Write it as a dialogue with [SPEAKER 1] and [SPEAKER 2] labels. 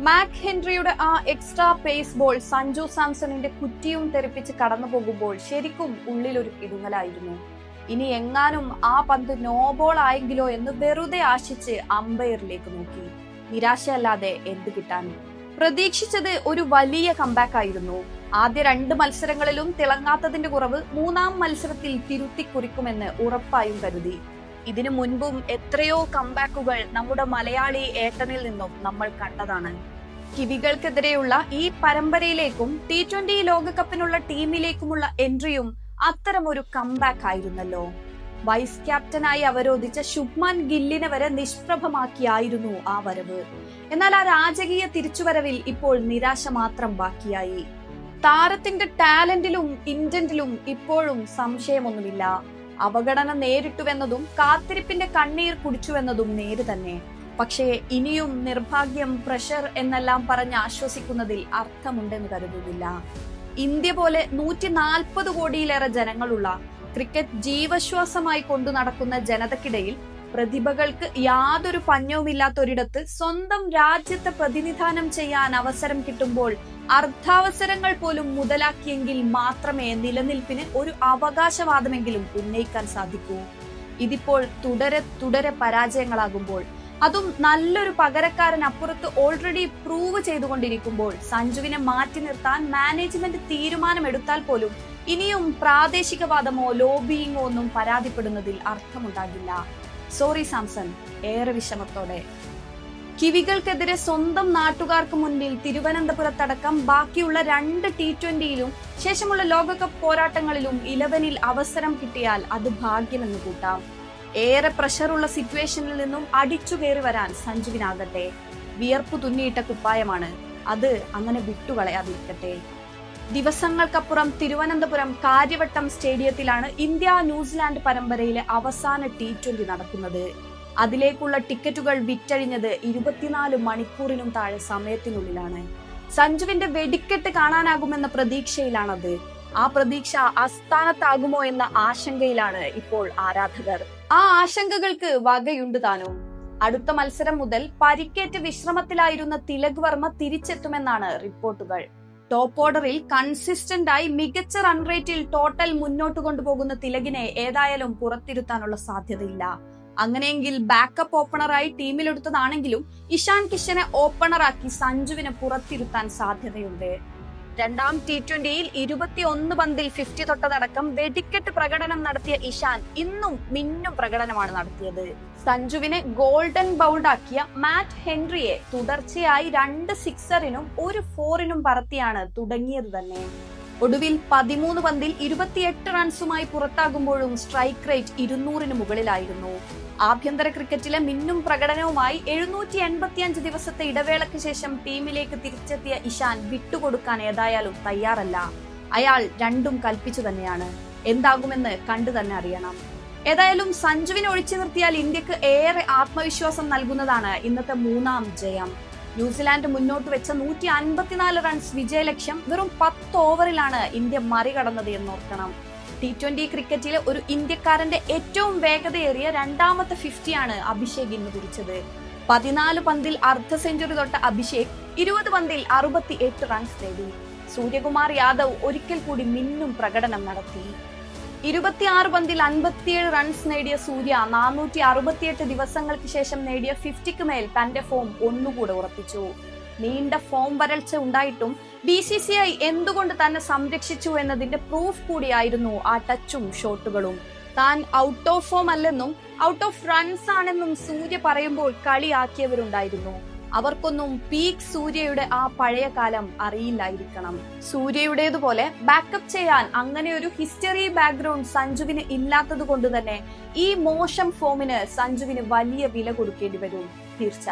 [SPEAKER 1] Mac ഹെൻറിയുടെ ആ extra pace ball Sanju സാംസണിന്റെ കുറ്റിയും തെറിപ്പിച്ച് കടന്നു പോകുമ്പോൾ ശരിക്കും ഉള്ളിലൊരു കിടുങ്ങലായിരുന്നു ഇനി എങ്ങാനും ആ പന്ത് നോബോൾ ആയെങ്കിലോ എന്ന് വെറുതെ ആശിച്ച് അമ്പയറിലേക്ക് നോക്കി. നിരാശയല്ലാതെ എന്ത് കിട്ടാൻ? പ്രതീക്ഷിച്ചത് ഒരു വലിയ കമ്പാക്ക് ആയിരുന്നു. ആദ്യ രണ്ട് മത്സരങ്ങളിലും തിളങ്ങാത്തതിന്റെ കുറവ് മൂന്നാം മത്സരത്തിൽ തിരുത്തി കുറിക്കുമെന്ന് ഉറപ്പായും കരുതി. ഇതിനു മുൻപും എത്രയോ കമ്പാക്കുകൾ നമ്മുടെ മലയാളി ഏട്ടനിൽ നിന്നും നമ്മൾ കണ്ടതാണ്. കിവികൾക്കെതിരെയുള്ള ഈ പരമ്പരയിലേക്കും ടി ട്വന്റി ലോകകപ്പിനുള്ള ടീമിലേക്കുമുള്ള എൻട്രിയും അത്തരമൊരു കമ്പാക്ക് ആയിരുന്നല്ലോ. വൈസ് ക്യാപ്റ്റനായി അവരോധിച്ച ശുഭ്മാൻ ഗില്ലിനെ വരെ നിഷ്പ്രഭമാക്കിയായിരുന്നു ആ വരവ്. എന്നാൽ ആ രാജകീയ തിരിച്ചുവരവിൽ ഇപ്പോൾ നിരാശ മാത്രം ബാക്കിയായി. താരത്തിന്റെ ടാലന്റിലും ഇന്റന്റിലും ഇപ്പോഴും സംശയമൊന്നുമില്ല. അവഗണന നേരിട്ടുവെന്നതും കാത്തിരിപ്പിന്റെ കണ്ണീർ കുടിച്ചുവെന്നതും നേര് തന്നെ. പക്ഷേ ഇനിയും നിർഭാഗ്യം പ്രഷർ എന്നെല്ലാം പറഞ്ഞ് ആശ്വസിക്കുന്നതിൽ അർത്ഥമുണ്ടെന്ന് കരുതുന്നില്ല. ഇന്ത്യ പോലെ നൂറ്റി നാൽപ്പത് കോടിയിലേറെ ജനങ്ങളുള്ള ക്രിക്കറ്റ് ജീവശ്വാസമായി കൊണ്ടു നടക്കുന്ന ജനതക്കിടയിൽ പ്രതിഭകൾക്ക് യാതൊരു പഞ്ഞവുമില്ലാത്തൊരിടത്ത് സ്വന്തം രാജ്യത്തെ പ്രതിനിധാനം ചെയ്യാൻ അവസരം കിട്ടുമ്പോൾ അർദ്ധാവസരങ്ങൾ പോലും മുതലാക്കിയെങ്കിൽ മാത്രമേ നിലനിൽപ്പിന് ഒരു അവകാശവാദമെങ്കിലും ഉന്നയിക്കാൻ സാധിക്കൂ. ഇതിപ്പോൾ തുടരെ തുടരെ പരാജയങ്ങളാകുമ്പോൾ അതും നല്ലൊരു പകരക്കാരൻ അപ്പുറത്ത് ഓൾറെഡി പ്രൂവ് ചെയ്തുകൊണ്ടിരിക്കുമ്പോൾ സഞ്ജുവിനെ മാറ്റി നിർത്താൻ മാനേജ്മെന്റ് തീരുമാനമെടുത്താൽ പോലും ഇനിയും പ്രാദേശികവാദമോ ലോബിയിങ്ങോ ഒന്നും പരാതിപ്പെടുന്നതിൽ അർത്ഥമുണ്ടാകില്ല. സോറി സാംസൺ. ഏറെ വിഷമത്തോടെ. കിവികൾക്കെതിരെ സ്വന്തം നാട്ടുകാർക്ക് മുൻപിൽ തിരുവനന്തപുരത്തടക്കം ബാക്കിയുള്ള രണ്ട് ടി ട്വന്റിയിലും ശേഷമുള്ള ലോകകപ്പ് പോരാട്ടങ്ങളിലും ഇലവനിൽ അവസരം കിട്ടിയാൽ അത് ഭാഗ്യമെന്ന് കൂട്ടാം. ഏറെ പ്രഷറുള്ള സിറ്റുവേഷനിൽ നിന്നും അടിച്ചു കയറി വരാൻ സഞ്ജുവിനാകട്ടെ. വിയർപ്പ് തുന്നിയിട്ട കുപ്പായമാണ്. അത് അങ്ങനെ വിട്ടുകളയാതിരിക്കട്ടെ. ദിവസങ്ങൾക്കപ്പുറം തിരുവനന്തപുരം കാര്യവട്ടം സ്റ്റേഡിയത്തിലാണ് ഇന്ത്യ ന്യൂസിലാൻഡ് പരമ്പരയിലെ അവസാന ടി ട്വന്റി നടക്കുന്നത്. അതിലേക്കുള്ള ടിക്കറ്റുകൾ വിറ്റഴിഞ്ഞത് ഇരുപത്തിനാല് മണിക്കൂറിനും താഴെ സമയത്തിനുള്ളിലാണ്. സഞ്ജുവിന്റെ വെടിക്കെട്ട് കാണാനാകുമെന്ന പ്രതീക്ഷയിലാണത്. ആ പ്രതീക്ഷ അസ്ഥാനത്താകുമോ എന്ന ആശങ്കയിലാണ് ഇപ്പോൾ ആരാധകർ. ആ ആശങ്കകൾക്ക് വകയുണ്ട് താനും. അടുത്ത മത്സരം മുതൽ പരിക്കേറ്റ് വിശ്രമത്തിലായിരുന്ന തിലക് വർമ്മ തിരിച്ചെത്തുമെന്നാണ് റിപ്പോർട്ടുകൾ. ടോപ്പ് ഓർഡറിൽ കൺസിസ്റ്റന്റ് ആയി മികച്ച റൺ റേറ്റിൽ ടോട്ടൽ മുന്നോട്ട് കൊണ്ടുപോകുന്ന തിലകിനെ ഏതായാലും പുറത്തിരുത്താനുള്ള സാധ്യതയില്ല. അങ്ങനെയെങ്കിൽ ബാക്കപ്പ് ഓപ്പണറായി ടീമിലെടുത്തതാണെങ്കിലും ഇഷാൻ കിഷനെ ഓപ്പണറാക്കി സഞ്ജുവിനെ പുറത്തിരുത്താൻ സാധ്യതയുണ്ട്. രണ്ടാം ടി ട്വന്റിയിൽ ഇരുപത്തിയൊന്ന് പന്തിൽ ഫിഫ്റ്റി തൊട്ടതടക്കം വെടിക്കെട്ട് പ്രകടനം നടത്തിയ ഇഷാൻ ഇന്നും മിന്നും പ്രകടനമാണ് നടത്തിയത്. സഞ്ജുവിനെ ഗോൾഡൻ ബൗൾഡാക്കിയ മാറ്റ് ഹെൻറിയെ തുടർച്ചയായി രണ്ട് സിക്സറിനും ഒരു ഫോറിനും പറത്തിയാണ് തുടങ്ങിയത് തന്നെ. ഒടുവിൽ പതിമൂന്ന് പന്തിൽ ഇരുപത്തിയെട്ട് റൺസുമായി പുറത്താകുമ്പോഴും സ്ട്രൈക്ക് റേറ്റ് ഇരുന്നൂറിന് മുകളിലായിരുന്നു. ആഭ്യന്തര ക്രിക്കറ്റിലെ മിന്നും പ്രകടനവുമായി എഴുന്നൂറ്റി എൺപത്തിയഞ്ച് ദിവസത്തെ ഇടവേളയ്ക്ക് ശേഷം ടീമിലേക്ക് തിരിച്ചെത്തിയ ഇഷാൻ വിട്ടുകൊടുക്കാൻ ഏതായാലും തയ്യാറല്ല. അയാൾ രണ്ടും കൽപ്പിച്ചു തന്നെയാണ്. എന്താകുമെന്ന് കണ്ടു തന്നെ അറിയണം. ഏതായാലും സഞ്ജുവിനെ ഒഴിച്ചു നിർത്തിയാൽ ഇന്ത്യയ്ക്ക് ഏറെ ആത്മവിശ്വാസം നൽകുന്നതാണ് ഇന്നത്തെ മൂന്നാം ജയം. ന്യൂസിലാൻഡ് മുന്നോട്ട് വെച്ച നൂറ്റി അൻപത്തിനാല് റൺസ് വിജയലക്ഷ്യം വെറും പത്ത് ഓവറിലാണ് ഇന്ത്യ മറികടന്നത് എന്നോർക്കണം. ടി ട്വന്റി ക്രിക്കറ്റിലെ ഒരു ഇന്ത്യക്കാരന്റെ ഏറ്റവും വേഗതയേറിയ രണ്ടാമത്തെ ഫിഫ്റ്റിയാണ് അഭിഷേക് ഇന്ന് കുറിച്ചത് പതിനാല് പന്തിൽ അർദ്ധ സെഞ്ചുറി തൊട്ട അഭിഷേക് ഇരുപത് പന്തിൽ അറുപത്തി എട്ട് റൺസ് നേടി. സൂര്യകുമാർ യാദവ് ഒരിക്കൽ കൂടി മിന്നും പ്രകടനം നടത്തി. ഇരുപത്തിയാറ് പന്തിൽ അൻപത്തിയേഴ് റൺസ് നേടിയ സൂര്യ നാനൂറ്റി അറുപത്തിയെട്ട് ദിവസങ്ങൾക്ക് ശേഷം നേടിയ ഫിഫ്റ്റിക്ക് മേൽ തന്റെ ഫോം ഒന്നുകൂടെ ഉറപ്പിച്ചു. നീണ്ട ഫോം വരൾച്ച ഉണ്ടായിട്ടും ബി സി സി ഐ എന്തുകൊണ്ട് തന്നെ സംരക്ഷിച്ചു എന്നതിന്റെ പ്രൂഫ് കൂടിയായിരുന്നു ആ ടച്ചും ഷോട്ടുകളും താൻ ഔട്ട് ഓഫ് ഫോം അല്ലെന്നും ഔട്ട് ഓഫ് റൺസ് ആണെന്നും സൂര്യ പറയുമ്പോൾ കളിയാക്കിയവരുണ്ടായിരുന്നു. അവർക്കൊന്നും പീക്ക് സൂര്യയുടെ ആ പഴയ കാലം അറിയില്ലായിരിക്കണം. സൂര്യയുടേതുപോലെ ബാക്കപ്പ് ചെയ്യാൻ അങ്ങനെ ഒരു ഹിസ്റ്ററി ബാക്ക്ഗ്രൗണ്ട് സഞ്ജുവിന് ഇല്ലാത്തത് കൊണ്ട് തന്നെ ഈ മോശം ഫോമിന് സഞ്ജുവിന് വലിയ വില കൊടുക്കേണ്ടി വരും. തീർച്ച